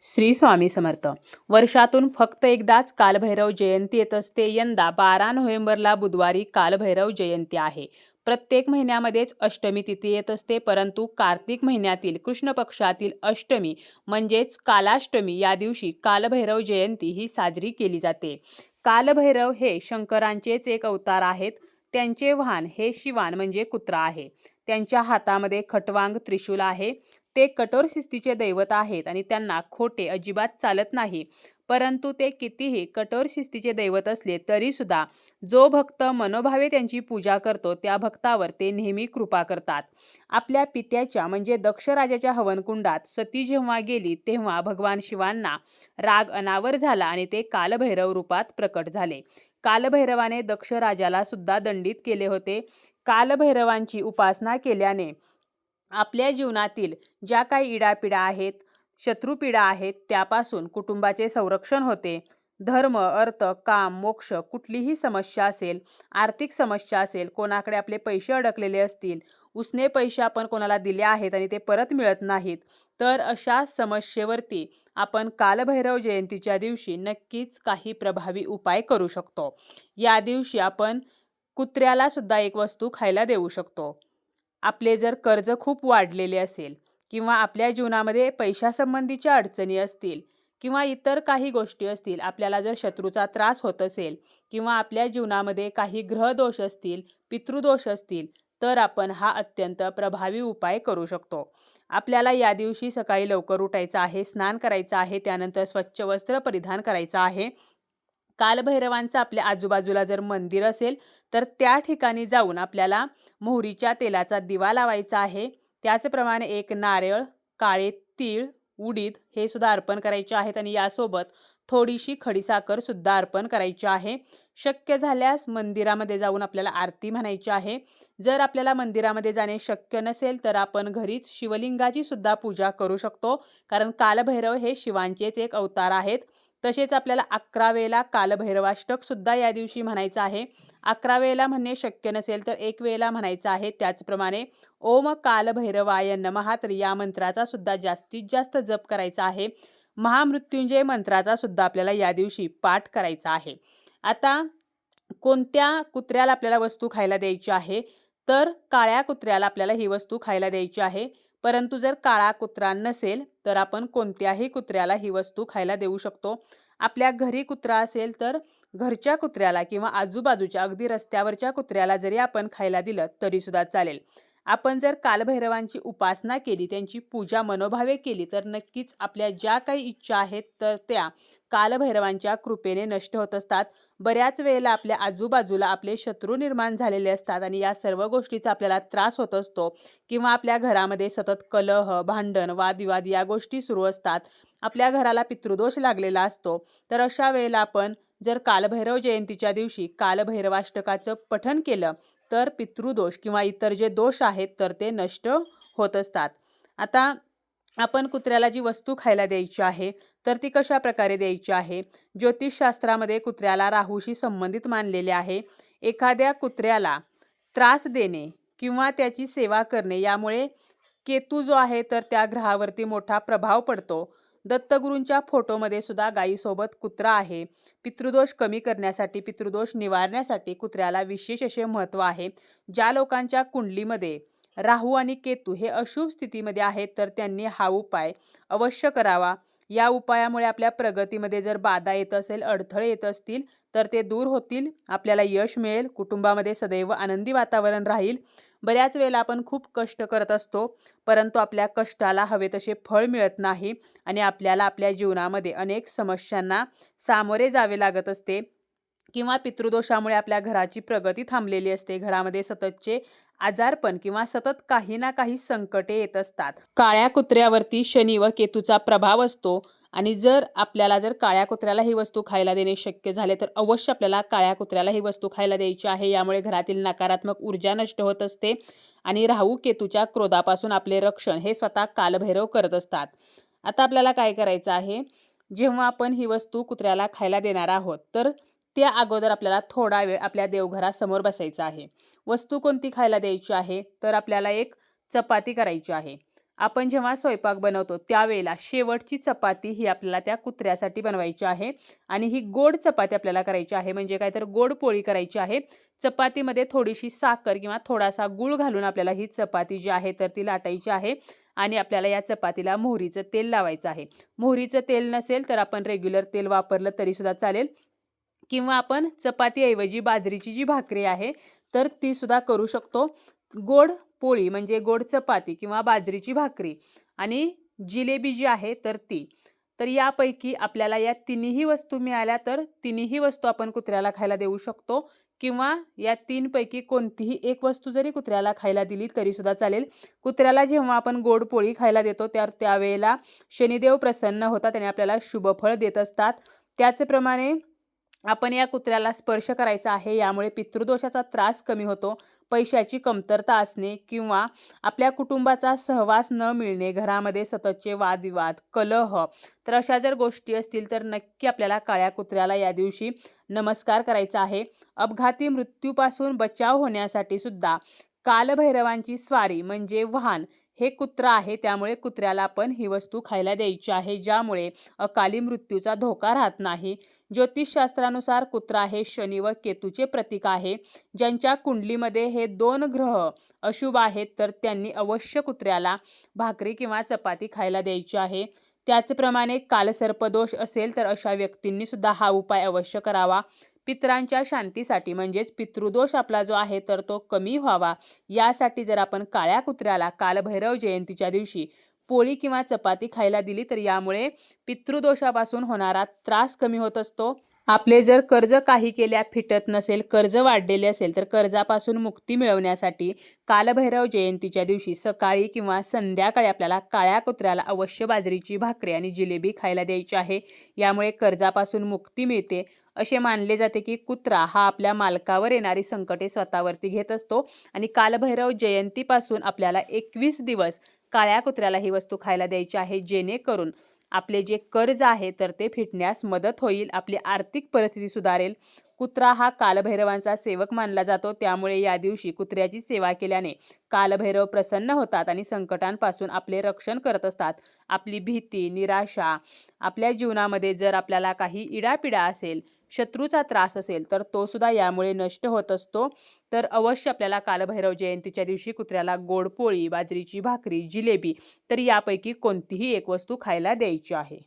श्री स्वामी समर्थ. वर्षातून फक्त एकदाच कालभैरव जयंती येत असते. यंदा बारा नोव्हेंबरला बुधवारी कालभैरव जयंती आहे. प्रत्येक महिन्यामध्येच अष्टमी तिथी येत असते. परंतु कार्तिक महिन्यातील कृष्ण पक्षातील अष्टमी म्हणजेच कालाष्टमी या दिवशी कालभैरव जयंती ही साजरी केली जाते. कालभैरव हे शंकरांचेच एक अवतार आहेत. त्यांचे वाहन हे शिवान म्हणजे कुत्रा आहे. त्यांच्या हातामध्ये खटवांग त्रिशूल आहे. ते कठोर शिस्तीचे दैवत आहेत आणि त्यांना खोटे अजिबात चालत नाही. परंतु ते कितीही कठोर शिस्तीचे दैवत असले तरीसुद्धा जो भक्त मनोभावे त्यांची पूजा करतो त्या भक्तावर ते नेहमी कृपा करतात. आपल्या पित्याच्या म्हणजे दक्षराजाच्या हवनकुंडात सती जेव्हा गेली तेव्हा भगवान शिवांना राग अनावर झाला आणि ते कालभैरव रूपात प्रकट झाले. कालभैरवाने दक्षराजाला सुद्धा दंडित केले होते. कालभैरवांची उपासना केल्याने आपल्या जीवनातील ज्या काही इडापिडा आहेत शत्रुपीडा आहेत त्यापासून कुटुंबाचे संरक्षण होते. धर्म अर्थ काम मोक्ष कुठलीही समस्या असेल आर्थिक समस्या असेल कोणाकडे आपले पैसे अडकलेले असतील उसने पैसे आपण कोणाला दिले आहेत आणि ते परत मिळत नाहीत तर अशा समस्येवरती आपण कालभैरव जयंतीच्या दिवशी नक्कीच काही प्रभावी उपाय करू शकतो. या दिवशी आपण कुत्र्याला सुद्धा एक वस्तू खायला देऊ शकतो. आपले जर कर्ज खूप वाढलेले असेल किंवा आपल्या जीवनामध्ये पैशासंबंधीच्या अडचणी असतील किंवा इतर काही गोष्टी असतील आपल्याला जर शत्रूचा त्रास होत असेल किंवा आपल्या जीवनामध्ये काही ग्रहदोष असतील पितृदोष असतील तर आपण हा अत्यंत प्रभावी उपाय करू शकतो. आपल्याला या दिवशी सकाळी लवकर उठायचं आहे स्नान करायचं आहे त्यानंतर स्वच्छ वस्त्र परिधान करायचं आहे कालभैरवांचं आपल्या आजूबाजूला जर मंदिर असेल तर त्या ठिकाणी जाऊन आपल्याला मोहरीच्या तेलाचा दिवा लावायचा आहे. त्याचप्रमाणे एक नारळ काळे तीळ उडीद हे सुद्धा अर्पण करायचे आहेत आणि यासोबत थोडीशी खडीसाखर सुद्धा अर्पण करायची आहे. शक्य झाल्यास मंदिरामध्ये जाऊन आपल्याला आरती म्हणायची आहे. जर आपल्याला मंदिरामध्ये जाणे शक्य नसेल तर आपण घरीच शिवलिंगाची सुद्धा पूजा करू शकतो. कारण कालभैरव हे शिवांचेच एक अवतार आहेत. तसेच आपल्याला अकरा वेळेला कालभैरवाष्टक सुद्धा या दिवशी म्हणायचं आहे. अकरा वेळेला म्हणणे शक्य नसेल तर एक वेळेला म्हणायचं आहे. त्याचप्रमाणे ओम कालभैरवाय नमहा तर या मंत्राचा सुद्धा जास्तीत जास्त जप करायचा आहे. महामृत्युंजय मंत्राचा सुद्धा आपल्याला या दिवशी पाठ करायचा आहे. आता कोणत्या कुत्र्याला आपल्याला वस्तू खायला द्यायची आहे? तर काळ्या कुत्र्याला आपल्याला ही वस्तू खायला द्यायची आहे. परंतु जर काळा कुत्रा नसेल तर आपण कोणत्याही कुत्र्याला ही वस्तू खायला देऊ शकतो. आपल्या घरी कुत्रा असेल तर घरच्या कुत्र्याला किंवा आजूबाजूच्या अगदी रस्त्यावरच्या कुत्र्याला जरी आपण खायला दिलं तरीसुद्धा चालेल. आपण जर कालभैरवांची उपासना केली त्यांची पूजा मनोभावे केली तर नक्कीच आपल्या ज्या काही इच्छा आहेत तर त्या कालभैरवांच्या कृपेने नष्ट होत असतात. बऱ्याच वेळेला आपल्या आजूबाजूला आपले शत्रू निर्माण झालेले असतात आणि या सर्व गोष्टीचा आपल्याला त्रास होत असतो किंवा आपल्या घरामध्ये सतत कलह भांडण वादविवाद या गोष्टी सुरू असतात. आपल्या घराला पितृदोष लागलेला असतो. तर अशा वेळेला आपण जर कालभैरव जयंतीच्या दिवशी कालभैरवाष्टकाचं पठन केलं तर पितृदोष किंवा इतर जे दोष आहेत तर ते नष्ट होत असतात. आता आपण कुत्र्याला जी वस्तू खायला द्यायची आहे तर ती कशा प्रकारे द्यायची आहे? ज्योतिषशास्त्रामध्ये कुत्र्याला राहूशी संबंधित मानलेले आहे. एखाद्या कुत्र्याला त्रास देणे किंवा त्याची सेवा करणे यामुळे केतू जो आहे तर त्या ग्रहावरती मोठा प्रभाव पडतो. दत्तगुरूंच्या फोटोमध्ये सुद्धा गायीसोबत कुत्रा आहे. पितृदोष कमी करण्यासाठी पितृदोष निवारण्यासाठी कुत्र्याला विशेष असे महत्त्व आहे ज्या लोकांच्या कुंडलीमध्ये राहू आणि केतू हे अशुभ स्थितीमध्ये आहेत तर त्यांनी हा उपाय अवश्य करावा. या उपायामुळे आपल्या प्रगतीमध्ये जर बाधा येत असेल अडथळे येत असतील तर ते दूर होतील आपल्याला यश मिळेल कुटुंबामध्ये सदैव आनंदी वातावरण राहील. बऱ्याच वेळेला आपण खूप कष्ट करत असतो परंतु आपल्या कष्टाला हवे तसे फळ मिळत नाही आणि आपल्याला आपल्या जीवनामध्ये अनेक समस्यांना सामोरे जावे लागत असते किंवा पितृदोषामुळे आपल्या घराची प्रगती थांबलेली असते. घरामध्ये सततचे आजारपण किंवा सतत काही ना काही संकटे येत असतात. काळ्या कुत्र्यावरती शनी व केतूचा प्रभाव असतो. आणि जर आपल्याला जर काळ्या कुत्र्याला ही वस्तू खायला देणे शक्य झाले तर अवश्य आपल्याला काळ्या कुत्र्याला ही वस्तू खायला द्यायची आहे. यामुळे घरातील नकारात्मक ऊर्जा नष्ट होत असते आणि राहू केतूच्या क्रोधापासून आपले रक्षण हे स्वतः कालभैरव करत असतात. आता आपल्याला काय करायचं आहे? जेव्हा आपण ही वस्तू कुत्र्याला खायला देणार आहोत तर त्या अगोदर आपल्याला थोडा वेळ आपल्या देवघरासमोर बसायचं आहे. वस्तू कोणती खायला द्यायची आहे? तर आपल्याला एक चपाती करायची आहे. आपण जेव्हा स्वयंपाक बनवतो त्यावेळेला शेवटची चपाती ही आपल्याला त्या कुत्र्यासाठी बनवायची आहे आणि ही गोड चपाती आपल्याला करायची आहे. म्हणजे काय तर गोड पोळी करायची आहे. चपातीमध्ये थोडीशी साखर किंवा थोडासा गूळ घालून आपल्याला ही चपाती जी आहे तर ती लाटायची आहे आणि आपल्याला या चपातीला मोहरीचं तेल लावायचं आहे. मोहरीचं तेल नसेल तर आपण रेग्युलर तेल वापरलं तरीसुद्धा चालेल. किंवा आपण चपातीऐवजी बाजरीची जी भाकरी आहे तर ती सुद्धा करू शकतो. गोड पोळी म्हणजे गोड चपाती किंवा बाजरीची भाकरी आणि जिलेबी जी आहे तर ती. तर यापैकी आपल्याला या तिन्ही वस्तू मिळाल्या तर तिन्ही वस्तू आपण कुत्र्याला खायला देऊ शकतो किंवा या तीनपैकी कोणतीही एक वस्तू जरी कुत्र्याला खायला दिली तरीसुद्धा चालेल. कुत्र्याला जेव्हा आपण गोड पोळी खायला देतो त्या त्यावेळेला शनिदेव प्रसन्न होतात आणि आपल्याला शुभफळ देत असतात. त्याचप्रमाणे आपण या कुत्र्याला स्पर्श करायचा आहे यामुळे पितृदोषाचा त्रास कमी होतो. पैशाची कमतरता असणे किंवा आपल्या कुटुंबाचा सहवास न मिळणे घरामध्ये सततचे वादविवाद कलह तर अशा जर गोष्टी असतील तर नक्की आपल्याला काळ्या कुत्र्याला या दिवशी नमस्कार करायचा आहे. अपघाती मृत्यूपासून बचाव होण्यासाठी सुद्धा कालभैरवांची स्वारी म्हणजे वाहन हे कुत्रा आहे त्यामुळे कुत्र्याला पण ही वस्तू खायला द्यायची आहे ज्यामुळे अकाली मृत्यूचा धोका राहत नाही. ज्योतिषशास्त्रानुसार कुत्रा हे शनी व केतूचे प्रतीक आहे. ज्यांच्या कुंडलीमध्ये हे दोन ग्रह अशुभ आहेत तर त्यांनी अवश्य कुत्र्याला भाकरी किंवा चपाती खायला द्यायची आहे. त्याचप्रमाणे कालसर्पदोष असेल तर अशा व्यक्तींनी सुद्धा हा उपाय अवश्य करावा. पितरांच्या शांतीसाठी म्हणजेच पितृदोष आपला जो आहे तर तो कमी व्हावा. यासाठी जर आपण काळ्या कुत्र्याला कालभैरव जयंतीच्या दिवशी पोळी किंवा चपाती खायला दिली तर यामुळे पितृदोषापासून होणारा त्रास कमी होत असतो. आपले जर कर्ज काही केल्या फिटत नसेल कर्ज वाढलेले असेल तर कर्जापासून मुक्ती मिळवण्यासाठी कालभैरव जयंतीच्या दिवशी सकाळी किंवा संध्याकाळी आपल्याला काळ्या कुत्र्याला अवश्य बाजरीची भाकरी आणि जिलेबी खायला द्यायची आहे. यामुळे कर्जापासून मुक्ती मिळते. असे मानले जाते की कुत्रा हा आपल्या मालकावर येणारी संकटे स्वतःवरती घेत असतो आणि कालभैरव जयंतीपासून आपल्याला एकवीस दिवस काळ्या कुत्र्याला ही वस्तू खायला द्यायची आहे जेणेकरून आपले जे कर्ज आहे तर ते फिटण्यास मदत होईल आपली आर्थिक परिस्थिती सुधारेल. कुत्रा हा कालभैरवांचा सेवक मानला जातो त्यामुळे या दिवशी कुत्र्याची सेवा केल्याने कालभैरव प्रसन्न होतात आणि संकटांपासून आपले रक्षण करत असतात. आपली भीती निराशा आपल्या जीवनामध्ये जर आपल्याला काही इडापिडा असेल शत्रूचा त्रास असेल तर तो सुद्धा यामुळे नष्ट होत असतो. तर अवश्य आपल्याला कालभैरव जयंतीच्या दिवशी कुत्र्याला गोडपोळी बाजरीची भाकरी जिलेबी तर यापैकी कोणतीही एक वस्तू खायला द्यायची आहे.